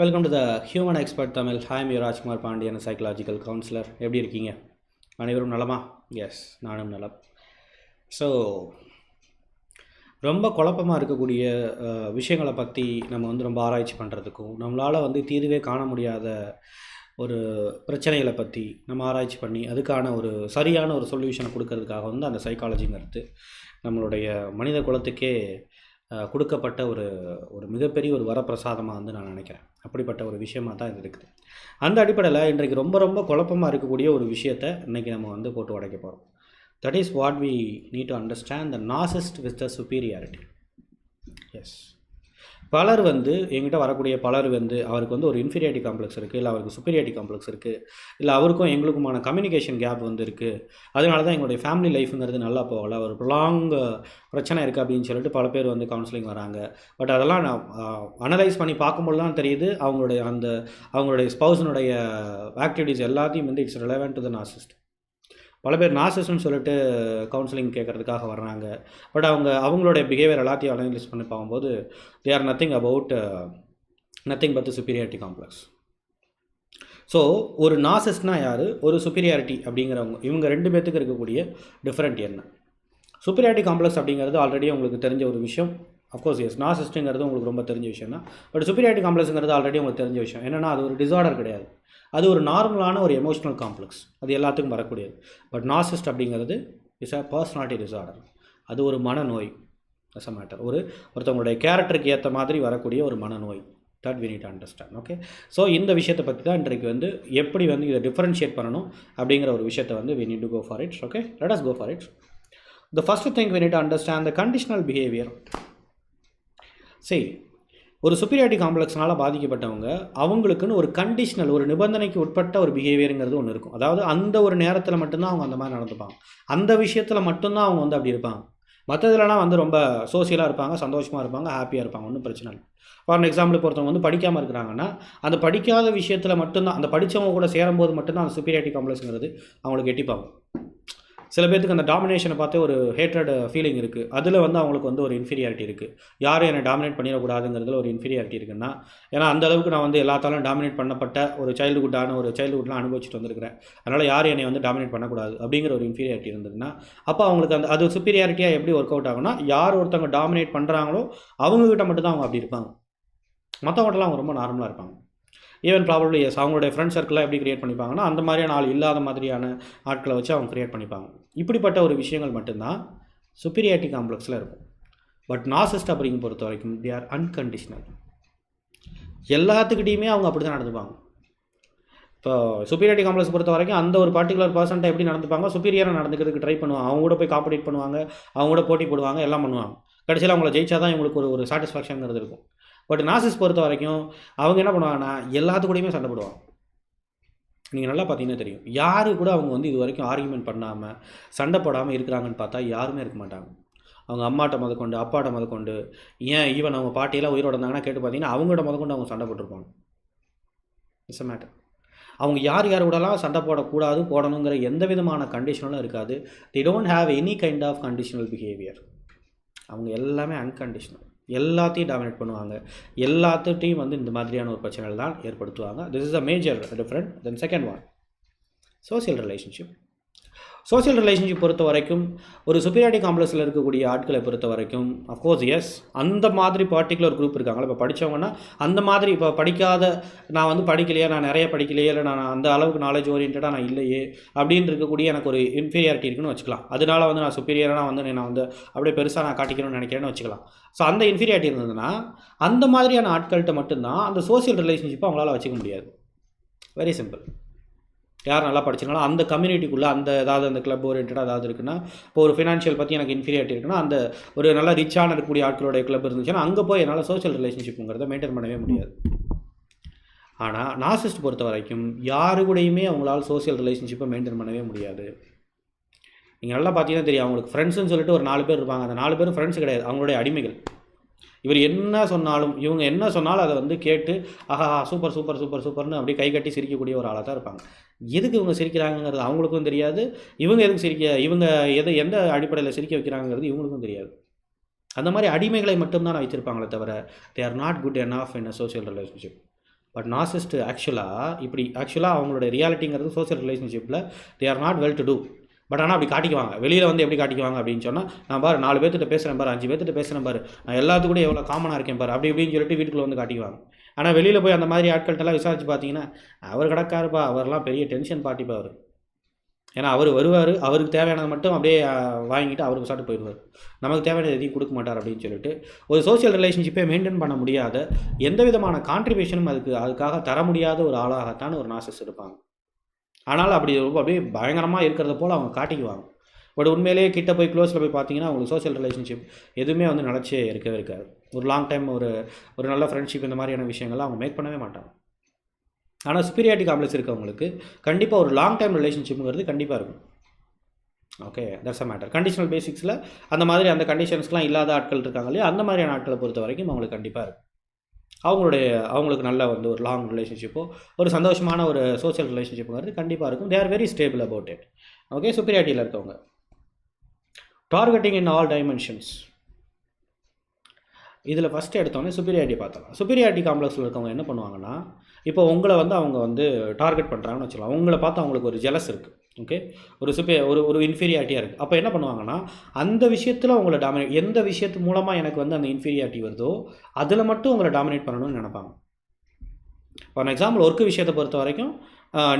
Welcome to the human expert Tamil. Hi Rajkumar Pandian psychological counsellor எப்படி இருக்கீங்க? அனைவரும் நலமா? எஸ் நானும் நலம். ஸோ ரொம்ப குழப்பமாக இருக்கக்கூடிய விஷயங்களை பற்றி நம்ம வந்து ரொம்ப ஆராய்ச்சி பண்ணுறதுக்கும் நம்மளால் வந்து தீர்வே காண முடியாத ஒரு பிரச்சனைகளை பற்றி நம்ம ஆராய்ச்சி பண்ணி அதுக்கான ஒரு சரியான ஒரு சொல்யூஷனை கொடுக்கறதுக்காக வந்து அந்த சைக்காலஜிங்கிறது நம்மளுடைய மனித குலத்துக்கே கொடுக்கப்பட்ட ஒரு ஒரு மிகப்பெரிய ஒரு வரப்பிரசாதமாக வந்து நான் நினைக்கிறேன். அப்படிப்பட்ட ஒரு விஷயமாக தான் இது இருக்குது. அந்த அடிப்படையில் இன்றைக்கு ரொம்ப ரொம்ப குழப்பமாக இருக்கக்கூடிய ஒரு விஷயத்தை இன்றைக்கி நம்ம வந்து போட்டு உடைக்க போகிறோம் that is what we need to understand the narcissist with the superiority yes பலர் வந்து எங்கிட்ட வரக்கூடிய பலர் வந்து அவருக்கு வந்து ஒரு இன்ஃபீரியாரிட்டி காம்ப்ளெக்ஸ் இருக்குது இல்லை அவருக்கு சுப்பீரியாரிட்டி காம்ப்ளெக்ஸ் இருக்குது இல்லை அவருக்கும் எங்களுக்குமான கம்யூனிகேஷன் கேப் வந்து இருக்குது அதனால தான் எங்களுடைய ஃபேமிலி லைஃப்ங்கிறது நல்லா போகல. ஒரு லாங் பிரச்சனை இருக்குது அப்படின்னு சொல்லிட்டு பல பேர் வந்து கவுன்சிலிங் வராங்க. பட் அதெல்லாம் நான் அனலைஸ் பண்ணி பார்க்கும்போது தான் தெரியுது அவங்களுடைய அந்த அவங்களுடைய ஸ்பௌசனுடைய ஆக்டிவிட்டீஸ் எல்லாத்தையும் வந்து it's relevant to the narcissist பல பேர் நாசஸ்ன்னு சொல்லிட்டு கவுன்சிலிங் கேட்குறதுக்காக வர்றாங்க. பட் அவங்க அவங்களுடைய பிஹேவியர் எல்லாத்தையும் அனலைஸ் பண்ணி பார்க்கும்போது they are nothing about nothing but superiority complex so ஒரு நாசஸ்னா யார்? ஒரு சுப்பீரியாரிட்டி அப்படிங்கிறவங்க இவங்க ரெண்டு பேர்த்துக்கு இருக்கக்கூடிய டிஃப்ரெண்ட் என்ன? சுப்பீரியாரிட்டி காம்ப்ளெக்ஸ் அப்படிங்கிறது ஆல்ரெடி உங்களுக்கு தெரிஞ்ச ஒரு விஷயம். அஃப்கோர்ஸ் எஸ் நாசிஸ்ட்டுங்கிறது உங்களுக்கு ரொம்ப தெரிஞ்ச விஷயம் தான் பட் சுப்பீரியாரிட்டி காம்ப்ளெக்ஸுங்கிறது ஆல்ரெடி உங்களுக்கு தெரிஞ்ச விஷயம். என்னென்னா அது ஒரு டிசார்டர் கிடையாது. அது ஒரு நார்மலான ஒரு எமோஷ்னல் காம்ப்ளெக்ஸ் அது எல்லாத்துக்கும் வரக்கூடியது. பட் நாசிஸ்ட் அப்படிங்கிறது இஸ் அ பர்சனாலிட்டி டிசார்டர் அது ஒரு மனநோய். அஸ் அ மேட்டர் ஒரு ஒருத்தவங்களுடைய கேரக்டருக்கு ஏற்ற மாதிரி வரக்கூடிய ஒரு மனநோய். That we need understand okay so இந்த விஷயத்தை பற்றி தான் இன்றைக்கு வந்து எப்படி வந்து இதை டிஃப்ரென்ஷியேட் பண்ணணும் அப்படிங்கிற ஒரு விஷயத்தை வந்து we need to go for it okay let us go for it the first thing we need understand the conditional behaviour சரி ஒரு சுப்பீரியாரிட்டி காம்ப்ளெக்ஸ்னால் பாதிக்கப்பட்டவங்க அவங்களுக்குன்னு ஒரு கண்டிஷனல் ஒரு நிபந்தனைக்கு உட்பட்ட ஒரு பிஹேவியருங்கிறது ஒன்று இருக்கும். அதாவது அந்த ஒரு நேரத்தில் மட்டும்தான் அவங்க அந்த மாதிரி நடந்துப்பாங்க. அந்த விஷயத்தில் மட்டும்தான் அவங்க வந்து அப்படி இருப்பாங்க. மற்றதுலலாம் வந்து ரொம்ப சோசியலாக இருப்பாங்க சந்தோஷமாக இருப்பாங்க ஹாப்பியாக இருப்பாங்க ஒன்றும் பிரச்சனை இல்லை. ஃபார் எக்ஸாம்பிள் ஒருத்தவங்க வந்து படிக்காமல் இருக்கிறாங்கன்னா அந்த படிக்காத விஷயத்தில் மட்டும்தான் அந்த படித்தவங்க கூட சேரும்போது மட்டும்தான் அந்த சுப்பீரியாரிட்டி காம்ப்ளெக்ஸுங்கிறது அவங்களுக்கு எட்டிப்பாங்க. சில பேர்த்துக்கு அந்த டாமினேஷனை பார்த்து ஒரு ஹேட்ரட் ஃபீலிங் இருக்குது அதில் வந்து அவங்களுக்கு வந்து ஒரு இன்ஃபீரியாரிட்டி இருக்குது யாரும் என்னை டாமினேட் பண்ணிடக்கூடாதுங்கிறதுல ஒரு இன்ஃபீரியாரிட்டி இருக்குன்னா ஏன்னா அந்த அளவுக்கு நான் வந்து எல்லாத்தாலும் டாமினேட் பண்ணப்பட்ட ஒரு சைல்டுஹுட்டான ஒரு சைல்டுஹுட்லாம் அனுபவிச்சுட்டு வந்திருக்கிறேன். அதனால் யாரும் என்னை வந்து டாமினேட் பண்ணக்கூடாது அப்படிங்கிற ஒரு இன்ஃபீரியாரிட்டி இருந்ததுன்னா அப்போ அவங்களுக்கு அந்த அது சுப்பீரியாரிட்டியாக எப்படி ஒர்க் அவுட் ஆகும்னா யார் ஒருத்தவங்க டாமினேட் பண்ணுறாங்களோ அவங்கக்கிட்ட மட்டும்தான் அவங்க அப்படி இருப்பாங்க. மற்றவங்கள்ட்டலாம் அவங்க ரொம்ப நார்மலாக இருப்பாங்க. ஈவன் ப்ராபப்ளி எஸ் அவங்களுடைய ஃப்ரெண்ட் சர்க்கிளாக எப்படி கிரியேட் பண்ணிப்பாங்கன்னா அந்த மாதிரியான ஆள் இல்லாத மாதிரியான ஆட்களை வச்சு அவங்க கிரியேட் பண்ணிப்பாங்க. இப்படிப்பட்ட ஒரு விஷயங்கள் மட்டும்தான் சுப்பீரியாரிட்டி காம்ப்ளெக்ஸில் இருக்கும். பட் நாசிஸ்ட் அப்படிங்க பொறுத்த வரைக்கும் தே ஆர் அன்கண்டிஷனல் எல்லாத்துக்கிட்டையுமே அவங்க அப்படி தான் நடந்துப்பாங்க. இப்போ சுப்பீரியாரிட்டி காம்ப்ளெக்ஸ் பொறுத்த வரைக்கும் அந்த ஒரு பர்டிகுலர் பர்சன்ட்டை எப்படி நடந்துப்பாங்க? சுப்பீரியராக நடந்துக்கிறதுக்கு ட்ரை பண்ணுவாங்க. அவங்க கூட போய் காம்படேட் பண்ணுவாங்க. அவங்க கூட போட்டி போடுவாங்க. எல்லாம் பண்ணுவாங்க. கடைசியில் அவங்கள ஜெயிச்சா தான் இவங்களுக்கு ஒரு ஒரு சாட்டிஸ்ஃபேக்ஷனுங்கிறது இருக்கும். பட் நாசிஸ் பொறுத்த வரைக்கும் அவங்க என்ன பண்ணுவாங்கன்னா எல்லாத்துக்கூடயுமே சண்டை போடுவாங்க. நீங்கள் நல்லா பார்த்தீங்கன்னா தெரியும். யாரு கூட அவங்க வந்து இது வரைக்கும் ஆர்கியூமெண்ட் பண்ணாமல் சண்டை போடாமல் இருக்கிறாங்கன்னு பார்த்தா யாருமே இருக்க மாட்டாங்க. அவங்க அம்மாட்ட முதற்கொண்டு அப்பாட்ட முதற்கொண்டு ஏன் ஈவன் அவங்க பாட்டியெல்லாம் உயிரோட இருந்தாங்கன்னா கேட்டு பார்த்தீங்கன்னா அவங்கள்ட்ட முதற்கொண்டு அவங்க சண்டை போட்டிருப்பாங்க. இட்ஸ் மேட்டர் அவங்க யார் யார் கூடலாம் சண்டை போடக்கூடாது போடணுங்கிற எந்த விதமான கண்டிஷனும் இருக்காது. They don't have any kind of conditional behaviour அவங்க எல்லாமே அன்கண்டிஷனல் எல்லாத்தையும் டாமினேட் பண்ணுவாங்க. எல்லாத்துட்டையும் வந்து இந்த மாதிரியான ஒரு பிரச்சனைகள் தான் ஏற்படுத்துவாங்க. This is a major different then second one social relationship social relationship பொறுத்த வரைக்கும் ஒரு சுப்பீரியாரிட்டி காம்ப்ளெக்ஸில் இருக்கக்கூடிய ஆட்களை பொறுத்த வரைக்கும் அஃப்கோர்ஸ் எஸ் அந்த மாதிரி பர்டிகுலர் குரூப் இருக்காங்களா? இப்போ படித்தவங்கன்னா அந்த மாதிரி இப்போ படிக்காத நான் வந்து படிக்கலையே? நான் நிறைய படிக்கலையே? இல்லை நான் அந்த அளவுக்கு நாலேஜ் ஓரியன்டாக நான் இல்லையே? அப்படின்னு இருக்கக்கூடிய எனக்கு ஒரு இன்ஃபீரியாரிட்டி இருக்குன்னு வச்சுக்கலாம். அதனால வந்து நான் சுப்பீரியராக வந்து நான் வந்து அப்படியே பெருசாக நான் காட்டிக்கணும்னு நினைக்கிறேன்னு வச்சுக்கலாம். ஸோ அந்த இன்ஃபீரியாரிட்டி இருந்ததுன்னா அந்த மாதிரியான ஆட்கள்கிட்ட மட்டும்தான் அந்த சோசியல் ரிலேஷன்ஷிப்பை அவங்களால வச்சுக்க முடியாது. வெரி சிம்பிள் யார் நல்லா படிச்சிருந்தாலும் அந்த கம்யூனிட்டிக்குள்ளே அந்த ஏதாவது அந்த கிளப் ஓரியன்டாக ஏதாவது இருக்குன்னா இப்போ ஒரு ஃபினான்ஷியல் பற்றி எனக்கு இன்ஃபீரியாரிட்டி இருக்குன்னா அந்த ஒரு நல்ல ரிச்சான இருக்கக்கூடிய ஆட்களுடைய கிளப் இருந்துச்சுன்னா அங்கே போய் என்னால் சோஷியல் ரிலேஷன்ஷிப்புங்கிறத மெயின்டைன் பண்ணவே முடியாது. ஆனால் நாசிஸ்ட் பொறுத்த வரைக்கும் யாரு கூடயுமே அவங்களால சோஷியல் ரிலேஷன்ஷிப்பை மெயின்டைன் பண்ணவே முடியாது. நீங்கள் நல்லா பார்த்தீங்கன்னா தெரியும் அவங்களுக்கு ஃப்ரெண்ட்ஸ்னு சொல்லிட்டு ஒரு நாலு பேர் இருப்பாங்க. அந்த நாலு பேரும் ஃப்ரெண்ட்ஸ் கிடையாது. அவங்களுடைய அடிமைகள். இவர் என்ன சொன்னாலும் இவங்க என்ன சொன்னாலும் அதை வந்து கேட்டு ஆஹா சூப்பர் சூப்பர் சூப்பர் சூப்பர்னு அப்படியே கை கட்டி சிரிக்கக்கூடிய ஒரு ஆளாக தான் இருப்பாங்க. எதுக்கு இவங்க சிரிக்கிறாங்கங்கிறது அவங்களுக்கும் தெரியாது. இவங்க எதுக்கு சிரிக்க இவங்க எதை எந்த அடிப்படையில் சிரிக்க வைக்கிறாங்கிறது இவங்களுக்கும் தெரியாது. அந்த மாதிரி அடிமைகளை மட்டும்தான் வச்சுருப்பாங்களே தவிர they are not good enough in a social relationship but narcissist ஆக்சுவலாக இப்படி ஆக்சுவலாக அவங்களோட ரியாலிட்டிங்கிறது சோஷியல் ரிலேஷன்ஷிப்பில் they are not well to do but ஆனால் அப்படி காட்டிக்குவாங்க. வெளியில் வந்து எப்படி காட்டிக்குவாங்க அப்படின்னு சொன்னால் நான் பாரு நாலு பேர்த்திட்ட பேசுகிறேன் பாரு அஞ்சு பேர்த்திட்ட பேசுகிறேன் பாரு. நான் எல்லாத்து கூட எவ்வளோ காமனாக இருக்கேன் பாரு அப்படி இப்படின்னு சொல்லிட்டு வீட்டுக்குள்ளே வந்து காட்டிக்குவாங்க. ஆனால் வெளியில் போய் அந்த மாதிரி ஆட்கள்கிட்டலாம் விசாரிச்சு பார்த்தீங்கன்னா அவர் கிடக்காருப்பா அவர்லாம் பெரிய டென்ஷன் பார்ட்டிப்பா அவர். ஏன்னா அவர் வருவார் அவருக்கு தேவையானதை மட்டும் அப்படியே வாங்கிட்டு அவருக்கு சாப்பிட்டு போயிடுவார். நமக்கு தேவையானது எதையும் கொடுக்க மாட்டார் அப்படின்னு சொல்லிட்டு ஒரு சோஷியல் ரிலேஷன்ஷிப்பை மெயின்டைன் பண்ண முடியாத எந்த விதமான கான்ட்ரிபியூஷனும் அதுக்கு அதுக்காக தர முடியாத ஒரு ஆளாகத்தான் ஒரு நாசஸ் இருப்பாங்க. ஆனால் அப்படி ரொம்ப அப்படியே பயங்கரமாக இருக்கிறத போல் அவங்க காட்டிக்குவாங்க. பட் உண்மையிலேயே கிட்ட போய் க்ளோஸில் போய் பார்த்தீங்கன்னா அவங்களுக்கு சோஷியல் ரிலேஷன்ஷிப் எதுவுமே வந்து நிலச்சே இருக்கவே இருக்காது. ஒரு லாங் டைம் ஒரு ஒரு நல்ல ஃப்ரெண்ட்ஷிப் இந்த மாதிரியான விஷயங்கள்லாம் அவங்க மேக் பண்ணவே மாட்டாங்க. ஆனால் சுப்பீரியாரிட்டி காம்ப்ளெக்ஸ் இருக்கவங்களுக்கு கண்டிப்பாக ஒரு லாங் டைம் ரிலேஷன்ஷிப்புங்கிறது கண்டிப்பாக இருக்கும் okay that's a matter conditional பேசிக்ஸில் அந்த மாதிரி அந்த கண்டிஷன்ஸ்லாம் இல்லாத ஆட்கள் இருக்காங்க இல்லையா? அந்த மாதிரியான ஆட்களை பொறுத்த வரைக்கும் அவங்களுக்கு கண்டிப்பாக இருக்கும். அவங்களுடைய அவங்களுக்கு நல்ல வந்து ஒரு லாங் ரிலேஷன்ஷிப்போ ஒரு சந்தோஷமான ஒரு சோஷியல் ரிலேஷன்ஷிப்புங்கிறது கண்டிப்பாக இருக்கும். They are very stable about it okay சுப்பீரியாரிட்டியில் இருக்கவங்க. டார்கெட்டிங் இன் ஆல் டைமென்ஷன்ஸ் இதில் ஃபஸ்ட்டு எடுத்தோடனே சுப்பீரியாரிட்டி பார்த்தலாம் சுப்பீரியாரிட்டி காம்ப்ளெக்ஸில் இருக்கவங்க என்ன பண்ணுவாங்கன்னா இப்போ உங்களை வந்து அவங்க வந்து டார்கெட் பண்ணுறாங்கன்னு வச்சுக்கலாம். உங்களை பார்த்து அவங்களுக்கு ஒரு ஜெலஸ் இருக்குது ஓகே ஒரு சுப்பே ஒரு ஒரு இன்ஃபீரியாரிட்டியாக இருக்குது அப்போ என்ன பண்ணுவாங்கன்னா அந்த விஷயத்தில் உங்களை டாமினேட் எந்த விஷயத்து மூலமாக எனக்கு வந்து அந்த இன்ஃபீரியாரிட்டி வருதோ அதில் மட்டும் உங்களை டாமினேட் பண்ணணும்னு நினைப்பாங்க. ஃபார் எக்ஸாம்பிள் ஒர்க்கு விஷயத்தை பொறுத்த வரைக்கும்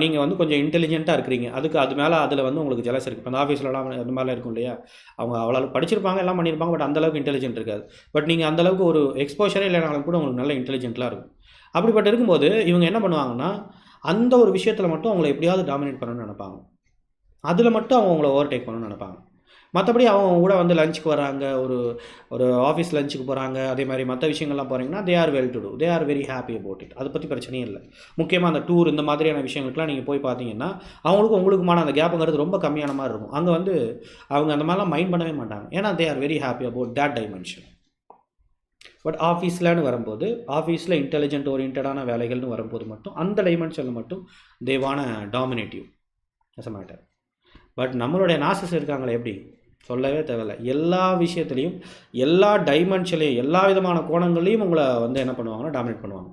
நீங்கள் வந்து கொஞ்சம் இன்டெலிஜென்ட்டாக இருக்கிறீங்க. அதுக்கு அது மேலே அதில் வந்து உங்களுக்கு ஜெலஸ் இருக்குது இப்போ அந்த ஆஃபீஸ்லலாம் அந்த மாதிரிலாம் இருக்கும் இல்லையா? அவங்க அவ்வளோ படிச்சிருப்பாங்க எல்லாம் பண்ணியிருப்பாங்க பட் அந்தளவுக்கு இன்டெலிஜென்ட் இருக்காது. பட் நீங்கள் அந்தளவுக்கு ஒரு எக்ஸ்போஷரே இல்லைனாலும் கூட உங்களுக்கு நல்ல இன்டெலிஜென்ட்லாம் இருக்கும். அப்படிப்பட்ட இருக்கும்போது இவங்க என்ன பண்ணுவாங்கன்னா அந்த ஒரு விஷயத்தில் மட்டும் அவங்களை எப்படியாவது டாமினேட் பண்ணணும்னு நினைப்பாங்க. அதில் மட்டும் அவங்க அவங்கள ஓவர்டேக் பண்ணணும்னு நினைப்பாங்க. மற்றபடி அவங்க கூட வந்து லஞ்சுக்கு வராங்க ஒரு ஒரு ஆஃபீஸ் லஞ்சுக்கு போகிறாங்க அதே மாதிரி மற்ற விஷயங்கள்லாம் போகிறீங்கன்னா they are well to do they are very happy about it அதை பற்றி பிரச்சனையும் இல்லை. முக்கியமாக அந்த டூர் இந்த மாதிரியான விஷயங்களுக்குலாம் நீங்கள் போய் பார்த்தீங்கன்னா அவங்களுக்கும் உங்களுக்குமான அந்த கேப்புங்கிறது ரொம்ப கம்மியான மாதிரி இருக்கும். அங்கே வந்து அவங்க அந்த மாதிரிலாம் மைண்ட் பண்ணவே மாட்டாங்க. ஏன்னா they are very happy about that dimension but ஆஃபீஸ்லன்னு வரும்போது ஆஃபீஸில் இன்டெலிஜென்ட் ஓரியன்டான வேலைகள்னு வரும்போது மட்டும் அந்த டைமென்ஷனில் மட்டும் தேவான dominative as a matter but நம்மளுடைய நாசஸ் இருக்காங்களே எப்படி? சொல்லவே தேவையில்ல. எல்லா விஷயத்துலையும் எல்லா டைமென்ஷன்லையும் எல்லா விதமான கோணங்கள்லையும் உங்களை வந்து என்ன பண்ணுவாங்கன்னா டாமினேட் பண்ணுவாங்க.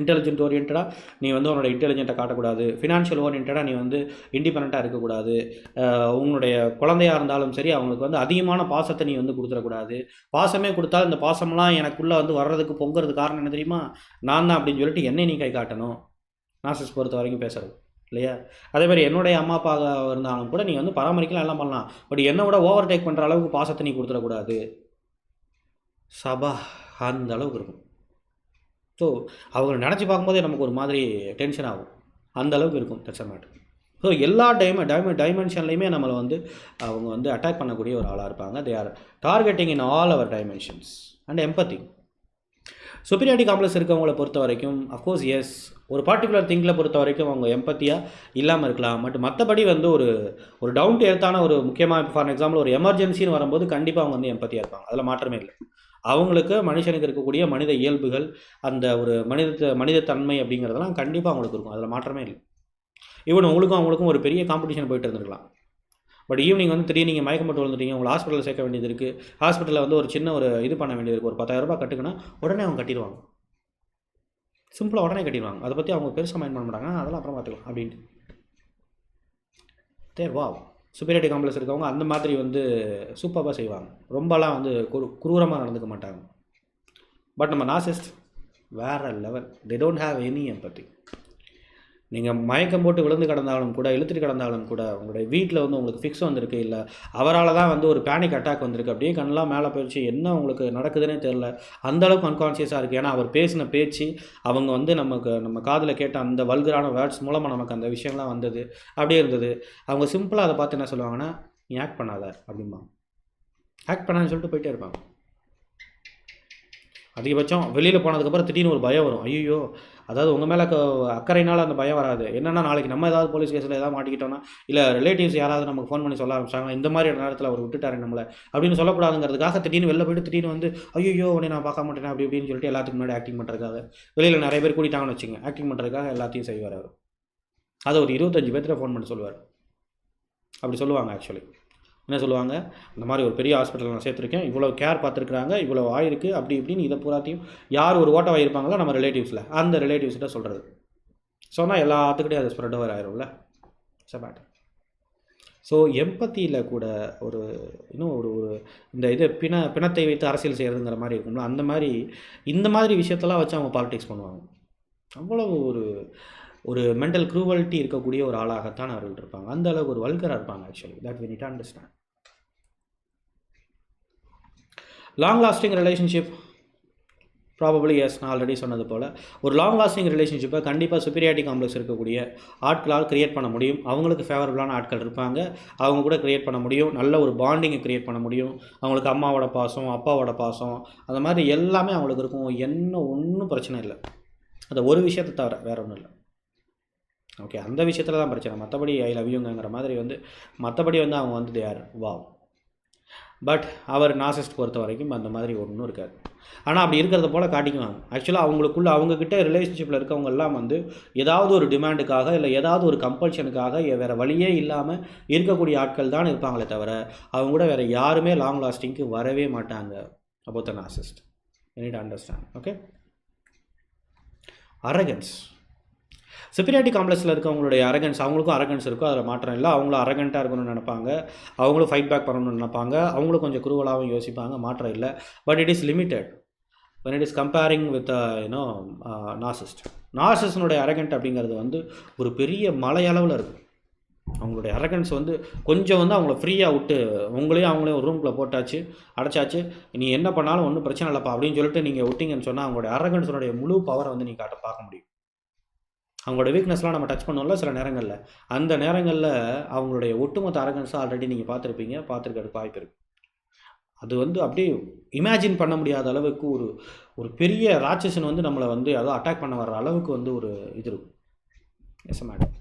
இன்டெலிஜென்ட் ஓரியன்டாக நீ வந்து உன்னோட இன்டெலிஜென்ட்டை காட்டக்கூடாது. ஃபினான்ஷியல் ஓரியன்டாக நீ வந்து இண்டிபெண்ட்டாக இருக்கக்கூடாது. உங்களுடைய உன்னுடைய குழந்தையாக இருந்தாலும் சரி அவங்களுக்கு வந்து அதிகமான பாசத்தை நீ வந்து கொடுத்துடக்கூடாது. பாசமே கொடுத்தா இந்த பாசம்லாம் எனக்குள்ளே வந்து வர்றதுக்கு பொங்குறது காரணம் என்ன தெரியுமா? நான் தான் அப்படின்னு சொல்லிட்டு என்னை நீ கை காட்டணும். நாசஸ் பொறுத்த வரைக்கும் பேசுகிறது இல்லையா? அதே மாதிரி என்னுடைய அம்மா அப்பா இருந்தாலும் கூட நீ வந்து பராமரிக்கலாம் எல்லாம் பண்ணலாம். பட் என்னை விட ஓவர் டேக் பண்ணுற அளவுக்கு பாசத்தை நீ கொடுத்துடக்கூடாது. சபா அந்த அளவுக்கு இருக்கும். ஸோ அவங்க நினச்சி பார்க்கும்போதே நமக்கு ஒரு மாதிரி டென்ஷன் ஆகும். அந்த அளவுக்கு இருக்கும் தட்ஸ் மேட்டர் ஸோ எல்லா டைம டைம டைமென்ஷன்லையுமே நம்மளை வந்து அவங்க வந்து அட்டாக் பண்ணக்கூடிய ஒரு ஆளாக இருப்பாங்க. They are targeting in all our dimensions and empathy superiority complex இருக்கவங்களை பொறுத்த வரைக்கும் அஃப்கோர்ஸ் எஸ் ஒரு பர்டிகுலர் திங்கில் பொறுத்த வரைக்கும் அவங்க எம்பத்தியாக இல்லாமல் இருக்கலாம். பட் மற்றபடி வந்து ஒரு ஒரு டவுன் டு எர்த்தான ஒரு முக்கியமாக ஃபார் எக்ஸாம்பிள் ஒரு எமர்ஜென்சின்னு வரும்போது கண்டிப்பாக அவங்க வந்து எம்பத்தியாக இருப்பாங்க. அதில் மாற்றமே இல்லை. அவங்களுக்கு மனுஷனுக்கு இருக்கக்கூடிய மனித இயல்புகள் அந்த ஒரு மனித மனிதத்தன்மை அப்படிங்கிறதெல்லாம் கண்டிப்பாக அவங்களுக்கு இருக்கும். அதில் மாற்றமே இல்லை. ஈவன் உங்களுக்கும் அவங்களுக்கும் ஒரு பெரிய காம்படிஷன் போயிட்டு இருந்திருக்கலாம். பட் ஈவினிங் வந்து திடீர்னு நீங்கள் மயக்கம் போட்டு விழுந்துட்டீங்க உங்களை ஹாஸ்பிட்டலில் சேர்க்க வேண்டியது இருக்குது ஹாஸ்பிட்டலில் வந்து ஒரு சின்ன ஒரு இது பண்ண வேண்டியது இருக்குது ஒரு பத்தாயிரம் ரூபாய் கட்டுக்குன்னா உடனே அவங்க கட்டிடுவாங்க. சிம்பிளாக உடனே கட்டிடுவாங்க. அதை பற்றி அவங்க பெருசாக மைண்ட் பண்ண மாட்டாங்க. அதெல்லாம் அப்புறம் பார்த்துக்கலாம் அப்படின்ட்டு. தேர் வா சுப்பீரியாரிட்டி காம்ப்ளெக்ஸ் இருக்கவங்க அந்த மாதிரி வந்து சூப்பராக செய்வாங்க. ரொம்பலாம் வந்து குரு குரூரமாக நடந்துக்க மாட்டாங்க. பட் நம்ம நாசிஸ்ட் வேற level they don't have any empathy நீங்கள் மயக்கம் போட்டு விழுந்து கிடந்தாலும் கூட இழுத்துட்டு கிடந்தாலும் கூட உங்களுடைய வீட்டில் வந்து உங்களுக்கு ஃபிக்ஸ் வந்திருக்கு இல்லை அவரால் தான் வந்து ஒரு பேனிக் அட்டாக் வந்திருக்கு அப்படியே கண்ணெலாம் மேலே போயிடுச்சு என்ன உங்களுக்கு நடக்குதுன்னே தெரில அந்த அளவுக்கு அன்கான்ஷியஸாக இருக்குது ஏன்னா அவர் பேசின பேச்சு அவங்க வந்து நமக்கு நம்ம காதில் கேட்ட அந்த வல்கரான வேர்ட்ஸ் மூலமாக நமக்கு அந்த விஷயம்லாம் வந்தது. அப்படியே இருந்தது. அவங்க சிம்பிளாக அதை பார்த்து என்ன சொல்லுவாங்கன்னா நீ ஆக்ட் பண்ணாத அப்படிமா ஆக்ட் பண்ணான்னு சொல்லிட்டு போயிட்டே இருப்பாங்க. அதிகபட்சம் வெளியில் போனதுக்கப்புறம் திடீர்னு ஒரு பயம் வரும். ஐயோ அதாவது உங்கள் மேலே அக்கறையினால அந்த பயம் வராது. என்னென்னா நாளைக்கு நம்ம ஏதாவது போலீஸ் கேஸில் ஏதாவது மாட்டிக்கிட்டோன்னா இல்லை ரிலேட்டிவ்ஸ் யாராவது நமக்கு ஃபோன் பண்ணி சொல்ல ஆரம்பிச்சாங்க இந்த மாதிரி நேரத்தில் அவர் விட்டுட்டாரு நம்மளை அப்படின்னு சொல்லக்கூடாதுங்கிறதுக்காக திடீர்னு வெளில போயிட்டு திடீர்னு வந்து ஐயோ உடனே நான் பார்க்க மாட்டேன் அப்படி இப்படின்னு சொல்லிட்டு எல்லாத்துக்கு முன்னாடி ஆக்டிங் பண்ணுறதுக்காக வெளியில் நிறைய பேர் கூட்டிட்டாங்கன்னு வச்சுங்க ஆக்டிங் பண்ணுறதுக்காக எல்லாத்தையும் செய்வார் அவர். அதை ஒரு இருபத்தஞ்சு பேர்த்துல ஃபோன் பண்ணி சொல்லுவார். அப்படி சொல்லுவாங்க ஆக்சுவலி என்ன சொல்லுவாங்க? இந்த மாதிரி ஒரு பெரிய ஹாஸ்பிட்டல் நான் சேர்த்துருக்கேன். இவ்வளோ கேர் பார்த்துருக்குறாங்க இவ்வளோ ஆயிருக்கு அப்படி இப்படின்னு இதை பூராத்தையும் யார் ஒரு ஓட்ட இருப்பாங்களோ நம்ம ரிலேட்டிவ்ஸில் அந்த ரிலேட்டிவ்ஸ்கிட்ட சொல்கிறது சொன்னால் எல்லாத்துக்கிட்டையும் அது ஸ்ப்ரெட் ஓவர் ஆயிரும்ல. சபாட் ஸோ எம்பத்தியில் கூட ஒரு இன்னும் ஒரு ஒரு இந்த இது பிண பிணத்தை வைத்து அரசியல் செய்கிறதுங்கிற மாதிரி இருக்கும்ல. அந்த மாதிரி இந்த மாதிரி விஷயத்தெல்லாம் வச்சு அவங்க பாலிடிக்ஸ் பண்ணுவாங்க. அவ்வளவு ஒரு ஒரு மென்டல் க்ரூவல்ட்டி இருக்கக்கூடிய ஒரு ஆளாகத்தான் அவர்கள் இருப்பாங்க. அந்த அளவுக்கு ஒரு வல்கராக இருப்பாங்க actually that we need understand long lasting relationship probably yes நான் ஆல்ரெடி சொன்னது போல். ஒரு லாங் லாஸ்டிங் ரிலேஷன்ஷிப்பை கண்டிப்பாக சுப்பீரியாரிட்டி காம்ப்ளெக்ஸ் இருக்கக்கூடிய ஆட்களால் க்ரியேட் பண்ண முடியும். அவங்களுக்கு ஃபேவரபுளான ஆட்கள் இருப்பாங்க. அவங்க கூட க்ரியேட் பண்ண முடியும். நல்ல ஒரு பாண்டிங்கை க்ரியேட் பண்ண முடியும். அவங்களுக்கு அம்மாவோட பாசம் அப்பாவோட பாசம் அந்த மாதிரி எல்லாமே அவங்களுக்கு இருக்கும். என்ன ஒன்றும் பிரச்சனை இல்லை. அந்த ஒரு விஷயத்தை தவிர வேறு ஒன்றும் இல்லை. ஓகே அந்த விஷயத்தில் தான் பிரச்சனை. மற்றபடி ஐ லவ் யூங்கிற மாதிரி வந்து மற்றபடி வந்து அவங்க வந்து தேர் வாவ் பட் அவர் நாசிஸ்ட் பொறுத்த வரைக்கும் அந்த மாதிரி ஒன்றும் இருக்காது. ஆனால் அப்படி இருக்கிறத போல் காட்டிக்குவாங்க. ஆக்சுவலாக அவங்களுக்குள்ள அவங்கக்கிட்ட ரிலேஷன்ஷிப்பில் இருக்கவங்கெல்லாம் வந்து ஏதாவது ஒரு டிமாண்டுக்காக இல்லை ஏதாவது ஒரு கம்பல்ஷனுக்காக வேறு வழியே இல்லாமல் இருக்கக்கூடிய ஆட்கள் தான் இருப்பாங்களே தவிர அவங்க கூட வேறு யாருமே லாங் லாஸ்டிங்க்கு வரவே மாட்டாங்க. About the narcissist need understand okay arrogance superiority காம்ப்ளெக்ஸில் இருக்கவங்களுடைய அரகன்ஸ் அவங்களுக்கும் அரகன்ஸ் இருக்கும் அதில் மாற்றம் இல்லை. அவங்களும் அரகண்ட்டாக இருக்கணும்னு நினைப்பாங்க. அவங்களும் ஃபைட் பேக் பண்ணணும்னு நினைப்பாங்க. அவங்களும் கொஞ்சம் குருவலாகவும் யோசிப்பாங்க மாற்றம் இல்லை. But it is limited when it is comparing with you know narcissist நாசிஸ்டனுடைய arrogant அப்படிங்கிறது வந்து ஒரு பெரிய மலையளவில் இருக்கும் அவங்களுடைய அரகன்ஸ் வந்து கொஞ்சம் வந்து அவங்கள ஃப்ரீயாக விட்டு உங்களையும் அவங்களையும் ஒரு ரூம்குள்ளே போட்டாச்சு அடைச்சாச்சு. நீ என்ன பண்ணாலும் ஒன்றும் பிரச்சனை இல்லைப்பா அப்படின்னு சொல்லிட்டு நீங்கள் விட்டிங்கன்னு சொன்னால் அவங்களுடைய அரகன்ஸனுடைய முழு பவரை வந்து நீங்கள் காட்ட பார்க்க முடியும். அவங்களோட வீக்னஸ்லாம் நம்ம டச் பண்ணோம்ல சில நேரங்களில். அந்த நேரங்களில் அவங்களுடைய ஒட்டுமொத்த அரகன்ஸை ஆல்ரெடி நீங்கள் பார்த்துருப்பீங்க பார்த்துருக்கிறதுக்கு வாய்ப்பு இருக்குது அது வந்து அப்படியே இமேஜின் பண்ண முடியாத அளவுக்கு ஒரு ஒரு பெரிய ராட்சசன் வந்து நம்மளை வந்து அதோ அட்டாக் பண்ண வர்ற அளவுக்கு வந்து ஒரு இது இருக்கும். எஸ் மேடம்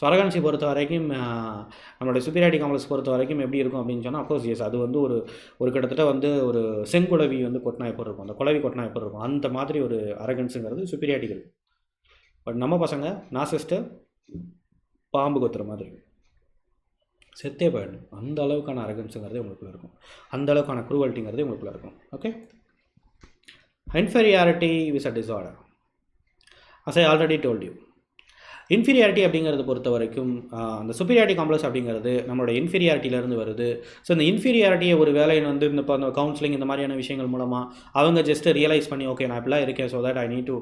ஸோ அரகன்சி பொறுத்த வரைக்கும் நம்மளுடைய சுப்பீரியாரிட்டி காம்ப்ளெக்ஸ் பொறுத்த வரைக்கும் எப்படி இருக்கும் அப்படின்னு சொன்னால் அஃப்கோர்ஸ் எஸ் அது வந்து ஒரு ஒரு கிட்டத்தட்ட வந்து ஒரு செங்குலவி வந்து கொட்டினா எப்படி இருக்கும். அந்த குலவி கொட்டினா எப்படி இருக்கும். அந்த மாதிரி ஒரு அரகன்ஸுங்கிறது சுப்பீரியாரிட்டி பட் நம்ம பசங்க நாசிஸ்ட்டு பாம்பு கொத்துற மாதிரி. செத்தே போயிடணும். அந்த அளவுக்கான அரகன்ஸுங்கிறதே உங்களுக்குள்ள இருக்கும். அந்த அளவுக்கான குரூவல்ட்டிங்கிறது உங்களுக்குள்ள இருக்கும். Okay inferiority is a disorder as I already told you inferiority அப்படிங்கிறத பொறுத்த வரைக்கும் அந்த சுப்பீரியாரிட்டி காம்ப்ளெக்ஸ் அப்படிங்கிறது நம்மளோட இன்ஃபீரியாரிட்டியிலேருந்து வருது. ஸோ இந்த இன்ஃபீரியாரிட்டியை ஒரு வேலையை வந்து இந்த இப்போ அந்த கவுன்சிலிங் இந்த மாதிரியான விஷயங்கள் மூலமாக அவங்க ஜஸ்ட் ரியலைஸ் பண்ணி ஓகே நான் இப்படிலாம் இருக்கேன். So that I need to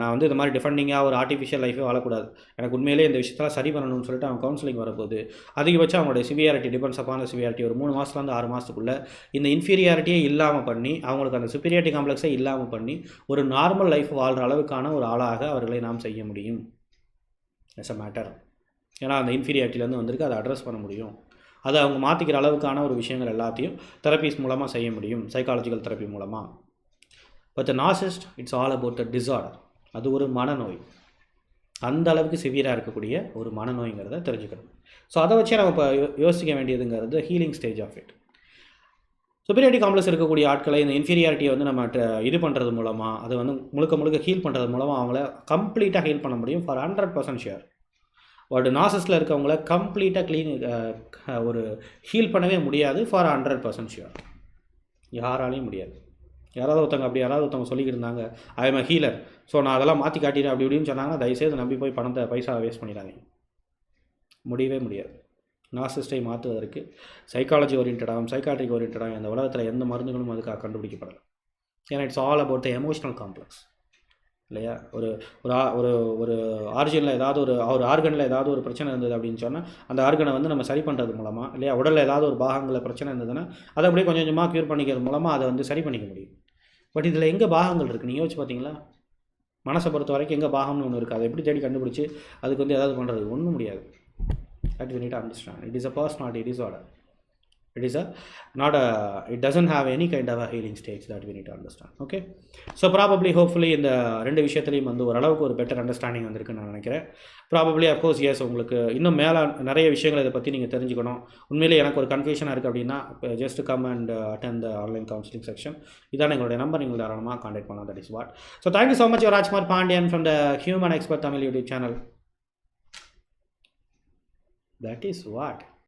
நான் வந்து இந்த மாதிரி டிஃபெண்டிங்காக ஒரு ஆர்டிஃபிஷியல் லைஃபே வாழக்கூடாது. எனக்கு உண்மையிலேயே இந்த விஷயத்தெல்லாம் சரி பண்ணணும்னு சொல்லிட்டு அவங்க கவுன்சிலிங் வரப்போகுது அதிகபட்சம் அவங்களோட சிவியாரிட்டி டிபெண்ட்ஸ் அப்பான சிவியாரிட்டி ஒரு மூணு மாதத்துலேருந்து ஆறு மாதத்துக்குள்ளே இந்த இன்ஃபீரியாரிட்டியே இல்லாமல் பண்ணி அவங்களுக்கு அந்த சுப்பீரியாரிட்டி காம்ப்ளெக்ஸை இல்லாமல் பண்ணி ஒரு நார்மல் லைஃப் வாழ்கிற அளவுக்கான ஒரு ஆளாக அவர்களை நாம் செய்ய முடியும். எஸ் அ மேட்டர் ஏன்னா அந்த இன்ஃபீரியாரிட்டிலேருந்து வந்திருக்கு அதை அட்ரஸ் பண்ண முடியும். அதை அவங்க மாற்றிக்கிற அளவுக்கான ஒரு விஷயங்கள் எல்லாத்தையும் தெரப்பீஸ் மூலமாக செய்ய முடியும். சைக்காலஜிக்கல் தெரப்பி மூலமாக but the narcissist it's all about the disorder அது ஒரு மனநோய். அந்த அளவுக்கு சிவியராக இருக்கக்கூடிய ஒரு மனநோய்ங்கிறத தெரிஞ்சுக்கணும். ஸோ அதை வச்சே நம்ம இப்போ யோசிக்க வேண்டியதுங்கிறது healing stage of it superiority complex இருக்கக்கூடிய ஆட்களை இந்த இன்ஃபீரியாரிட்டியை வந்து நம்ம இது பண்ணுறது மூலமாக அதை வந்து முழுக்க முழுக்க ஹீல் பண்ணுறது மூலமாக அவங்கள கம்ப்ளீட்டாக ஹீல் பண்ண முடியும் for hundred percent sure but நாசஸில் இருக்கவங்கள கம்ப்ளீட்டாக க்ளீன் ஒரு ஹீல் பண்ணவே முடியாது ஃபார் ஹண்ட்ரட் பர்சன்ட் ஷியர் யாராலையும் முடியாது. யாராவது ஒருத்தவங்க அப்படி யாராவது ஒருத்தவங்க சொல்லிக்கிட்டு இருந்தாங்க ஐ எம் ஹீலர் ஸோ நான் அதெல்லாம் மாற்றி காட்டிடுறேன் அப்படி இப்படின்னு சொன்னாங்கன்னா தயவுசெய்து நம்பி போய் பணத்தை பைசா வேஸ்ட் பண்ணிடுறாங்க முடியவே முடியாது. நாசிஸ்டை மாற்றுவதற்கு சைக்காலஜி ஓரியன்டாகவும் சைக்காட்ரிக் ஓரியன்டாகவும் இந்த உலகத்தில் எந்த மருந்துகளும் அதுக்காக கண்டுபிடிக்கப்படலை. ஏன்னா it's all about the emotional complex இல்லையா? ஒரு ஒரு ஆ- ஒரு ஒரு ஆர்ஜினில் ஏதாவது ஒரு ஒரு ஆர்கனில் ஏதாவது ஒரு பிரச்சனை இருந்தது அப்படின்னு சொன்னால் அந்த ஆர்கனை வந்து நம்ம சரி பண்ணுறது மூலமாக இல்லையா? உடலில் ஏதாவது ஒரு பாகங்களில் பிரச்சனை இருந்ததுன்னா அதை அப்படியே கொஞ்சம் கொஞ்சமாக க்யூர் பண்ணிக்கிறது மூலமாக அதை வந்து சரி பண்ணிக்க முடியும். பட் இதில் எங்கே பாகங்கள் இருக்குது நீங்கள் யோசிச்சு பார்த்தீங்களா மனசை பொறுத்த வரைக்கும் எங்கே பாகம்னு ஒன்று இருக்குது அதை எப்படி தேடி கண்டுபிடிச்சி அதுக்கு வந்து ஏதாவது பண்ணுறது ஒன்றும் முடியாது. That we need to understand. It is a personality disorder. It is a not a it doesn't have any kind of a healing stage that we need to understand okay? So probably hopefully இந்த ரெண்டு விஷயத்துலையும் வந்து ஓரளவுக்கு ஒரு better understanding வந்திருக்குன்னு நான் நினைக்கிறேன். Probably of course S உங்களுக்கு இன்னும் மேலே நிறைய விஷயங்கள் இதை பற்றி நீங்கள் தெரிஞ்சுக்கணும். உண்மையிலே எனக்கு ஒரு கன்ஃபியூஷனாக இருக்குது அப்படின்னா just come and attend the online counselling section இதான் எங்களுடைய நம்பர் நீங்கள் தாராளமாக கான்டாக்ட் பண்ணலாம். That is what so thank you so much Rajkumar Pandian from the human expert Tamil YouTube channel That is what?